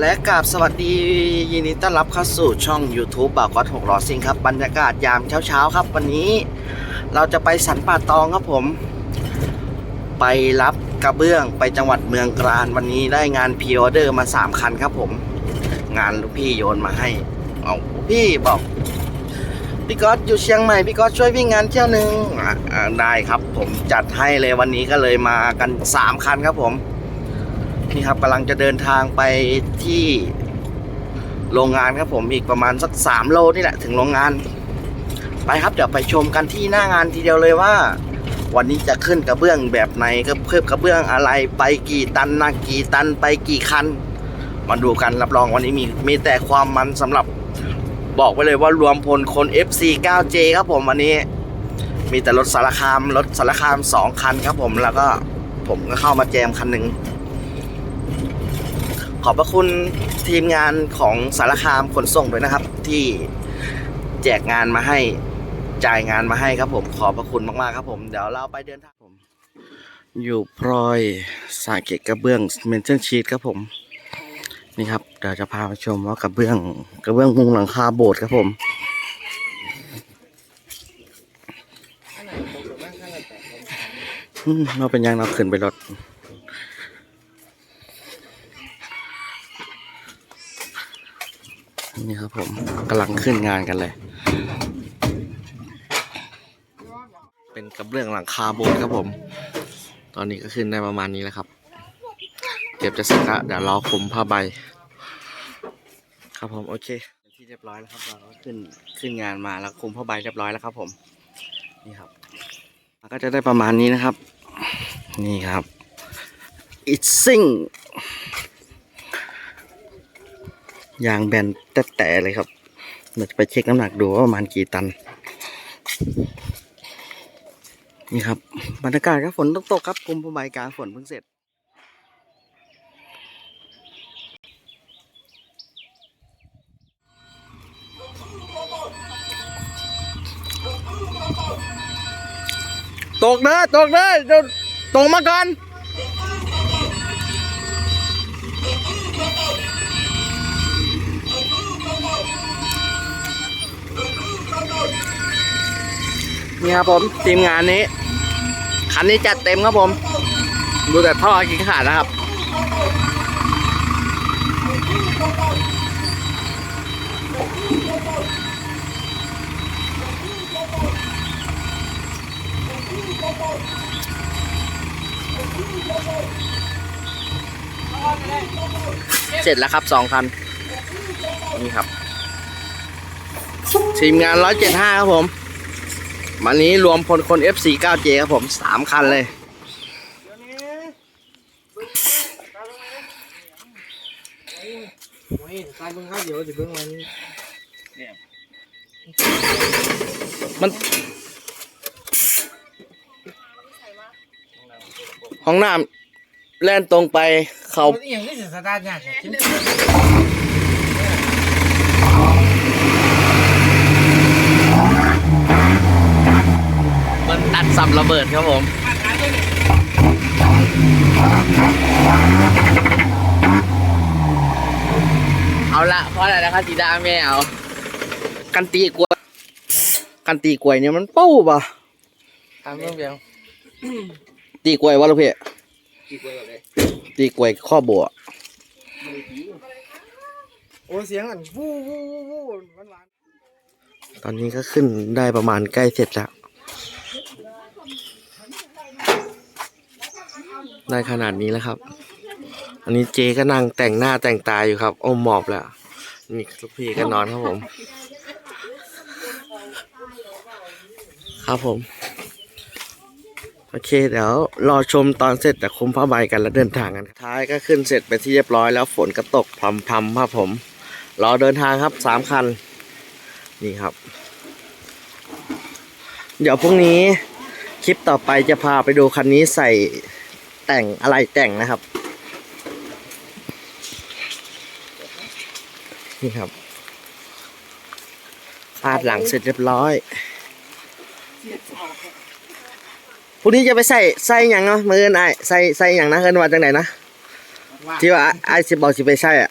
และกราบสวัสดียินดีต้อนรับเข้าสู่ช่อง YouTube บ่าวก๊อตหกล้อซิงครับ บรรยากาศยามเช้าๆครับ วันนี้เราจะไปสันป่าตองครับผม ไปรับกระเบื้องไปจังหวัดเมืองกราญวันนี้ได้งานพ r ออเดอร์มา 3 คันครับผม งานลูกพี่โยนมาให้ เอาพี่บอกพี่ก๊อตอยู่เชียงใหม่พี่ก๊อตช่วยวิ่งงานเที่ยวหนึ่งได้ครับผมจัดให้เลยวันนี้ก็เลยมากัน 3 คันครับผม นี่ครับกำลังจะเดินทางไปที่โรงงานครับผมอีกประมาณสักสามโลนี่แหละถึงโรงงาน ไปครับเดี๋ยวไปชมกันที่หน้างานทีเดียวเลยว่า วันนี้จะขึ้นกระเบื้องแบบไหนก็เพิ่มกระเบื้องอะไรไปกี่ตันนักกี่ตันไปกี่คันมาดูกันรับรองวันนี้มีมีแต่ความมันสำหรับบอกไว้เลยว่ารวมพลคน FC 9J ครับผมวันนี้ มีแต่รถสารคามรถสารคามสองคันครับผมแล้วก็ผมก็เข้ามาแจมคันหนึ่ง อบพระคุณทีมงานของสารคามขนส่งด้วยนะครับ ที่แจกงานมาให้จ่ายงานมาให้ครับ ผมขอบพระคุณมากๆครับ ผมเดี๋ยวเราไปเดินทางผม อยู่พลอยสาเกตกระเบื้องเมนเทนชีตครับผมนี่ครับเดี๋ยวจะพาไปชมว่ากระเบื้องกระเบื้องมุงหลังคาโบสถ์ครับผมอืมเราเป็นยังเราขึ้นไปรถ นี่ครับผมกำลังขึ้นงานกันเลย เป็นกระเบื้องหลังคาโบสถ์ครับผม ตอนนี้ก็ขึ้นได้ประมาณนี้แล้วครับ เก็บจะเสร็จล้วเดี๋ยวรอคุมผ้าใบ ครับผมโอเคที่เรียบร้อยแล้วครับเราก็ขึ้นขึ้นงานมาแล้วคุมผ้าใบเรียบร้อยแล้วครับ ผม นี่ครับก็จะได้ประมาณนี้นะครับ นี่ครับ it's sing ยางแบนแต่เลยครับเราจะไปเช็คน้ำหนักดูว่าประมาณกี่ตัน นี่ครับบรรยากาศครับฝนตกตกครับกลุ่มผ้าใบกางฝนเพิ่งเสร็จตกเด้อตกเด้อตกมาก่อน นี่ครับผมทีมงานนี้ คันนี้จัดเต็มครับผม ดูแต่ท่อกินขาดนะครับ เสร็จแล้วครับสองคัน นี่ครับ ทีมงาน 175 ครับผม วันนี้รวมพลคน F49J ครับผมสามคันเลยโอ้ยตายเบิ่งข้าวเดี๋ยวจะเบิ่งมันมันห้องน้ำแล่นตรงไปเขา มันอหย่างนี้สิสตาร์ทยากจริ งมันตัดสับระเบิดครับผมเอาละเพราะอะไรนะครับสีดาไม่เอากันตีกล้วยกันตีกล้วยเนี่ยมันเป้าป่ะทำเรื่องเดียวตีกล้วยวะลูกพี่กี่กล้วยแบบไหนตีกล้วยข้อบัวโอ้เสียงอันวู้วู้วู้วู้หวานหวานตอนนี้ก็ขึ้นได้ประมาณใกล้เสร็จแล้ว ได้ขนาดนี้แล้วครับ อันนี้เจก็นั่งแต่งหน้าแต่งตาอยู่ครับโอ้หมอบแล้ว นี่ลูกพี่ก็นอนครับผม ครับผม โอเคเดี๋ยวรอชมตอนเสร็จจากคุมผ้าใบกันแล้วเดินทางกันท้ายก็ขึ้นเสร็จไปที่เรียบร้อยแล้วฝนก็ตกพรำพรำครับผม รอเดินทางครับสามคัน นี่ครับ เดี๋ยวพรุ่งนี้คลิปต่อไปจะพาไปดูคันนี้ใส่ แต่งอะไรแต่งนะครับ นี่ครับปาดหลังเสร็จเรียบร้อยพรุ่งนี้จะไปใส่ใส่ยังเนาะมือนไอใส่ใส่ยังนะเอินว่าจังไหนนะที่ว่าไอสิบอกสิไปใส่อะ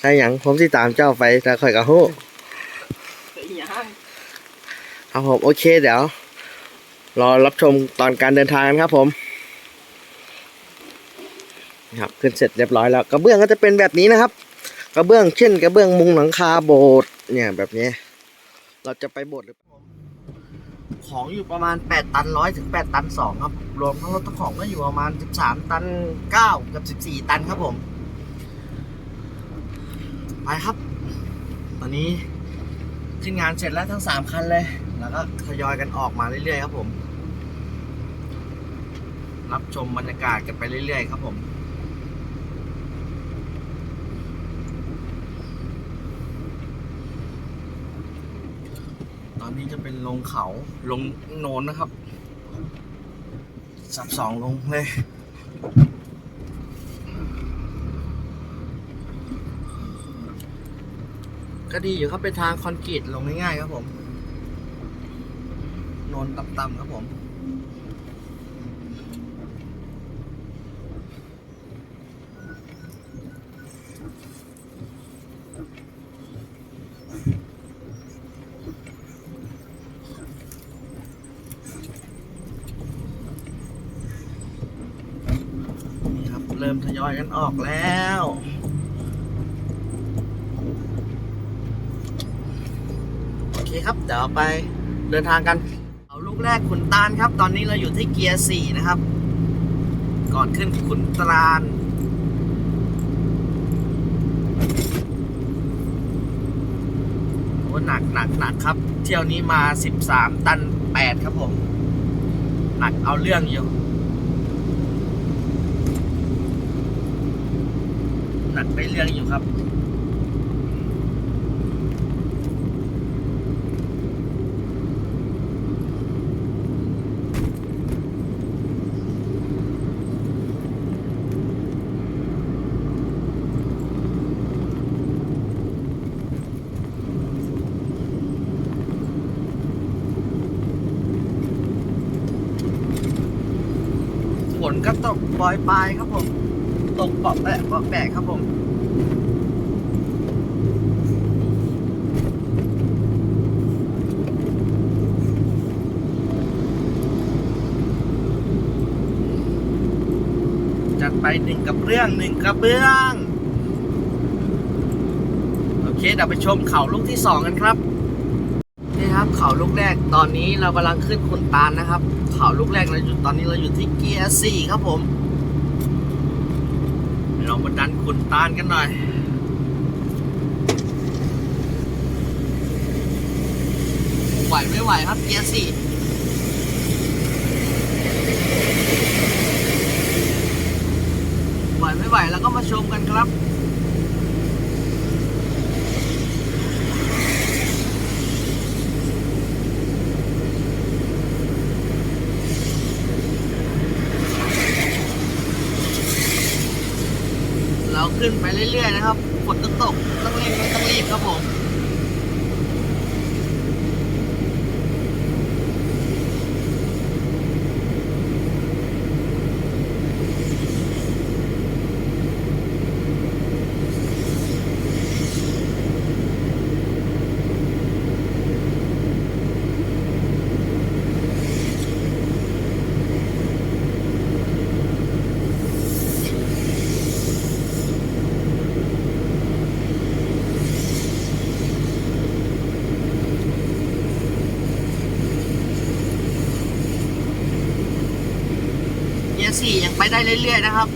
ถ้าอย่างผมสิตามเจ้าไปแต่ข่อยกะฮู้ครับผมโอเคเดี๋ยว รอรับชมตอนการเดินทางครับผมนะครับขึ้นเสร็จเรียบร้อยแล้วกระเบื้องก็จะเป็นแบบนี้นะครับ กระเบื้องเช่นกระเบื้องมุงหลังคาโบสถ์เนี่ยแบบนี้ เราจะไปโบสถ์หรือเปล่าของอยู่ประมาณ 8 ตันร้อยถึง 8 ตัน 2 ครับ รวมทั้งรถทั้งของก็อยู่ประมาณ 13 ตัน 9 กับ 14 ตันครับผม ไปครับ ตอนนี้ขึ้นงานเสร็จแล้วทั้ง 3 คันเลย แล้วก็ทยอยกันออกมาเรื่อยๆครับผม รับชมบรรยากาศกันไปเรื่อย ๆ ครับผมตอนนี้จะเป็นลงเขาลงโนนนะครับ สับสองลงเลย ก็ดีอยู่ครับเป็นทางคอนกรีตลงง่ายๆครับผม โนนต่ำๆครับผม นี่ครับ เริ่ มทยอยกันออกแล้ว โอเคครับ เดี๋ยวไปเดินทางกัน เอาลูกแรกขุนตาลครับ ตอนนี้เราอยู่ที่เกียร์สี่นะครับ ก่อนขึ้นขุนตาลโอ้หนักหนักหนักครับ เที่ยวนี้มา 13 ตัน 8 ครับผม หนักเอาเรื่องอยู่ หนักได้เรื่องอยู่ครับฝนก็ตกปล่อยปลายครับผม ตกเปาะแปะปาะแปะครับผมจัดไปหนึ่งกับเรื่องหนึ่งกับเรื่องโอเคเดี๋ยวไปชมเขาลูกที่สองกันครับนี่ครับเขาลูกแรกตอนนี้เรากำลังขึ้นขุนตาลนะครับ เขาลูกแรกเราอยู่ตอนนี้เราอยู่ที่เกียร์สี่ครับผม เดี๋ยวเรามาดันขุนตานกันหน่อยไหวไม่ไหวครับเกียร์สี่ไหวไม่ไหวแล้วก็มาชมกันครับ เราขึ้นไป เรื่อยๆนะครับฝนตกตกต้องเร่งไม่ต้องรีบครับผม สี่ยังไปได้เรื่อยๆนะครับ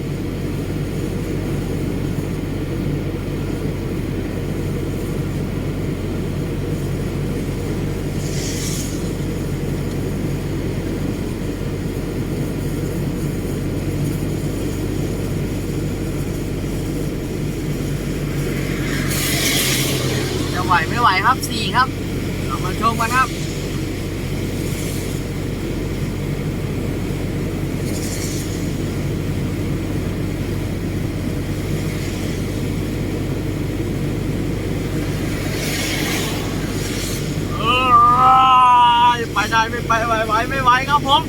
ไครับผม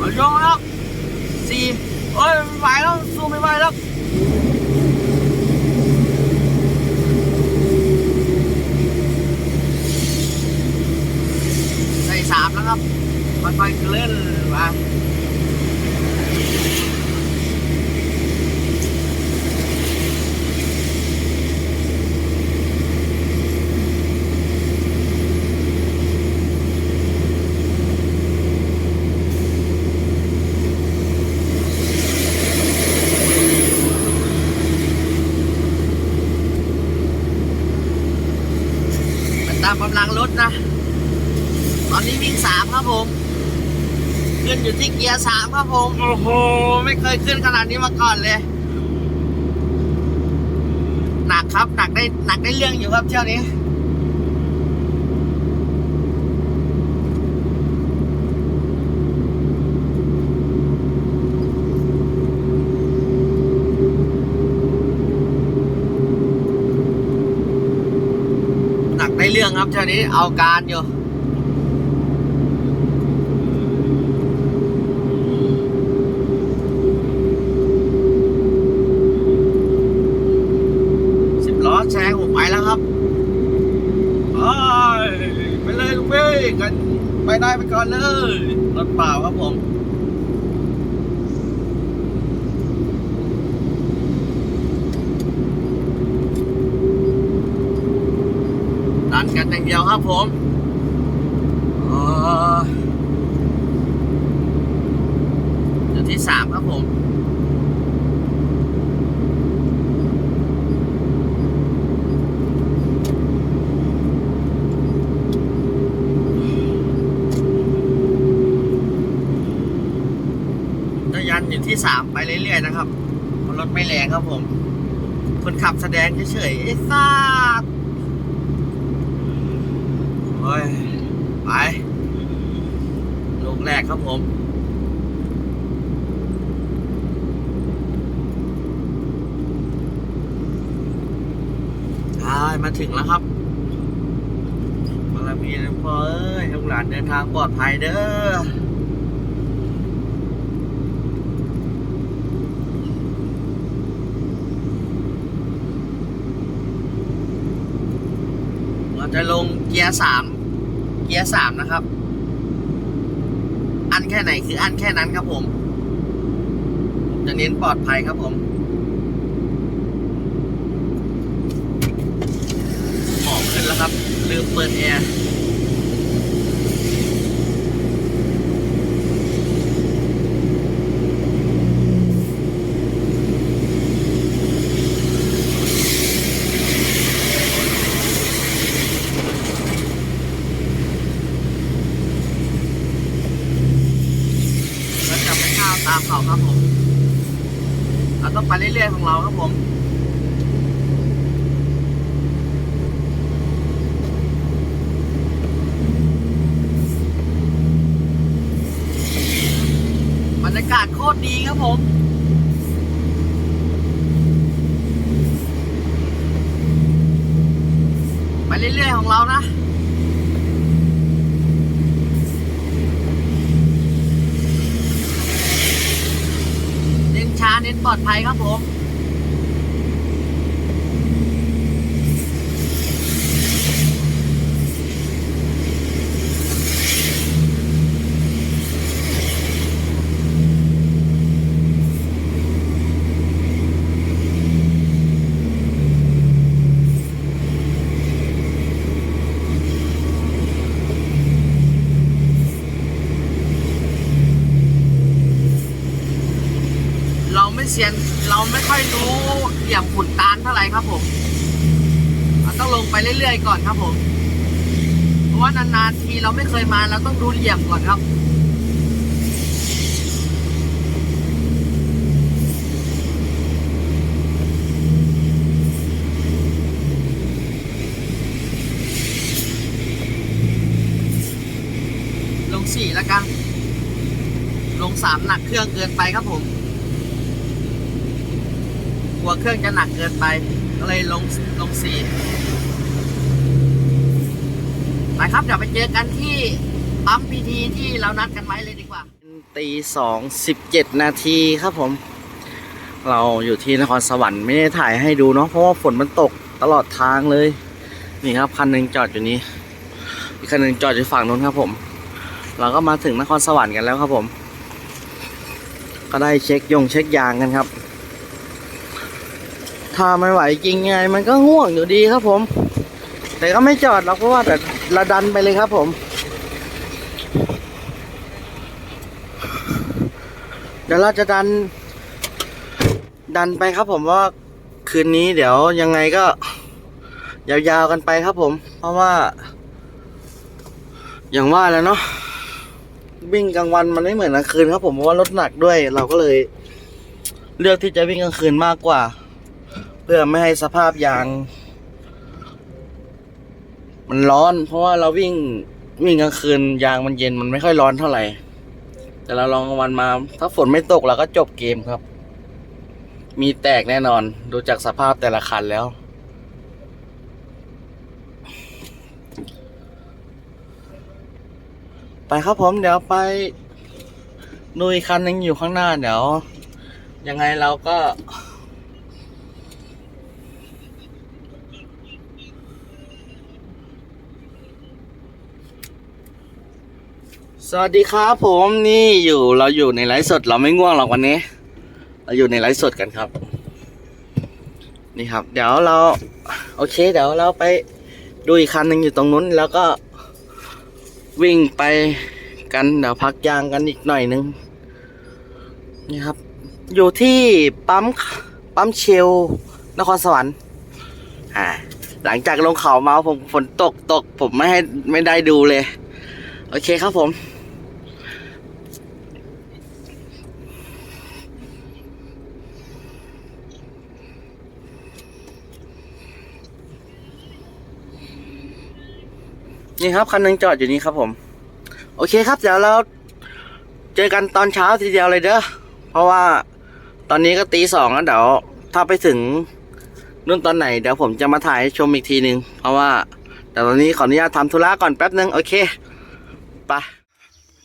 มายกแล้วสี่เอ้ยไม่ไหวแล้วสู้ไม่ไหวแล้วใส่สามแล้วครับค่อยๆเคลื่อนมา งรถนะ ตอนนี้วิ่งสามครับผม ขึ้นอยู่ที่เกียร์สามครับผม โอ้โห ไม่เคยขึ้นขนาดนี้มาก่อนเลย หนักครับ หนักได้ หนักได้เรื่องอยู่ครับเที่ยวนี้ หนักได้เรื่องครับเที่ยวนี้เอาการอยู่สิบล้อแซงผมไปแล้วครับไปไปเลยลูกพี่กันไปได้ไปก่อนเลยรถเปล่าครับผม ดันกันอย่างเดียว ครับผมเอ่อจุดที่สามครับผมจะยันอยู่ที่สามไปเรื่อยๆนะครับรถไม่แรงครับผม คนขับแสดงเฉยๆไอ้ซาด อ้ย ไป ลูกแรกครับผมใช่มาถึงแล้วครับมาแล้วพี่นะพ่อเอ้ยลูกหลานเดินทางปลอดภัยเด้อ เราจะลงเกียร์สาม เกียร์สามนะครับ อันแค่ไหนคืออันแค่นั้นครับผม จะเน้นปลอดภัยครับผมหมอกขึ้นแล้วครับ ลืมเปิดแอร์แล้วจะไม่ข้าว ตามเขาครับผม เราต้องไปเรื่อยๆของเราครับผมบรรยากาศโคตรดีครับผมไปเรื่อยๆของเรานะ เน้นปลอดภัยครับผม เราไม่เซียนเราไม่ ค่อยรู้เหลี่ยมขุนตาลเท่าไหร่ครับผมต้องลงไปเรื่อยๆก่อนครับผมเพราะว่านานๆทีเราไม่เคยมาเราต้องดูเหลี่ยมก่อนครับลงสี่แล้วกัน ลงสามหนักเครื่องเกินไปครับผม ลัวเครื่องจะหนักเกินไป ก็เลยลงลงสี่ไปครับเดี๋ยวไปเจอกันที่ปั๊มพีทีที่เรานัดกันไว้เลยดีกว่าตีสองสิบเจ็ดนาทีครับผม เราอยู่ที่นครสวรรค์ไม่ได้ถ่ายให้ดูเนาะเพราะว่าฝนมันตกตลอดทางเลย นี่ครับคันหนึ่งจอดอยู่นี้อีกคันหนึ่งจอดอยู่ฝั่งนู้นครับผม เราก็มาถึงนครสวรรค์กันแล้วครับผม ก็ได้เช็คยงเช็คยางกันครับ ถ้าไม่ไหวจริงไง มันก็ง่วงอยู่ดีครับผม แต่ก็ไม่จอดหรอกเพราก็ว่าแต่ระดันไปเลยครับผมเดี๋ยวเราจะดัน ดันไปครับผมว่าคืนนี้เดี๋ยวยังไงก็ ยาวๆกันไปครับผม เพราะว่า อย่างว่าแล้วเนาะวิ่งกลางวันมันไม่เหมือนกลางคืนครับผมเพราะว่ารถหนักด้วย เราก็เลย เลือกที่จะวิ่งกลางคืนมากกว่า พื่อไม่ให้สภาพยาง มันร้อน เพราะว่าเราวิ่งวิ่งกลางคืนยางมันเย็นมันไม่ค่อยร้อนเท่าไหร่ แต่เราลองวันมา ถ้าฝนไม่ตกเราก็จบเกมครับ มีแตกแน่นอนดูจากสภาพแต่ละคันแล้ว ไปครับผมเดี๋ยวไปดูอีคันหนึงอยู่ข้างหน้าเดี๋ยวยังไงเราก็ สวัสดีครับผมนี่อยู่เราอยู่ในไลฟ์สดเราไม่ง่วงหรอกวันนี้ เราอยู่ในไลฟ์สดกันครับ นี่ครับ เดี๋ยวเรา โอเค เดี๋ยวเราไปดูอีกคันหนึ่งอยู่ตรงนู้น แล้วก็วิ่งไปกันเดี๋ยวพักยางกันอีกหน่อยนึงนี่ครับ อยู่ที่ปั๊มปั๊มเชลนครสวรรค์อ่าหลังจากลงเขามาผมฝนตกตก ผมไม่ให้ไม่ได้ดูเลยโอเคครับผม นี่ครับ คันนึงจอดอยู่นี่ครับผม โอเคครับ เดี๋ยวเราเจอกันตอนเช้าทีเดียวเลยเด้อเพราะว่าตอนนี้ก็ตีสองแล้วเดี๋ยวถ้าไปถึงนู่นตอนไหนเดี๋ยวผมจะมาถ่ายให้ชมอีกทีนึง เพราะว่าแต่ตอนนี้ขออนุญาตทำธุระก่อนแป๊บนึง โอเคไป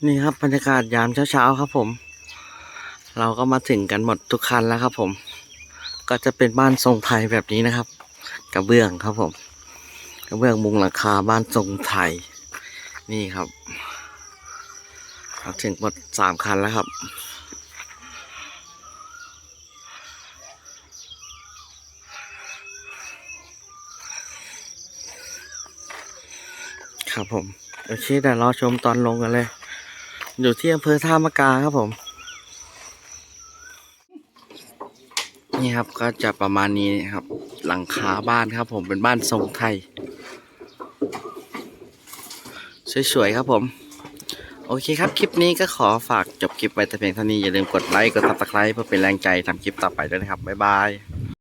นี่ครับบรรยากาศยามเช้าๆครับผม เราก็มาถึงกันหมดทุกคันแล้วครับผม ก็จะเป็นบ้านทรงไทยแบบนี้นะครับ กระเบื้องครับผม ระเบื้องมุงหลังคาบ้านทรงไทย นี่ครับถึงหมดสามคันแล้วครับครับผมโอเคเดี๋ยวรอชมตอนลงกันเลย อยู่ที่อำเภอท่ามะกาครับผม นี่ครับก็จะประมาณนี้ครับ หลังคาบ้านครับผมเป็นบ้านทรงไทย สวยๆครับผม โอเคครับ คลิปนี้ก็ขอฝากจบคลิปไว้แต่เพียงเท่านี้ อย่าลืมกดไลค์ กดติดตามเพื่อเป็นแรงใจทำคลิปต่อไปด้วยนะครับ บ๊ายบาย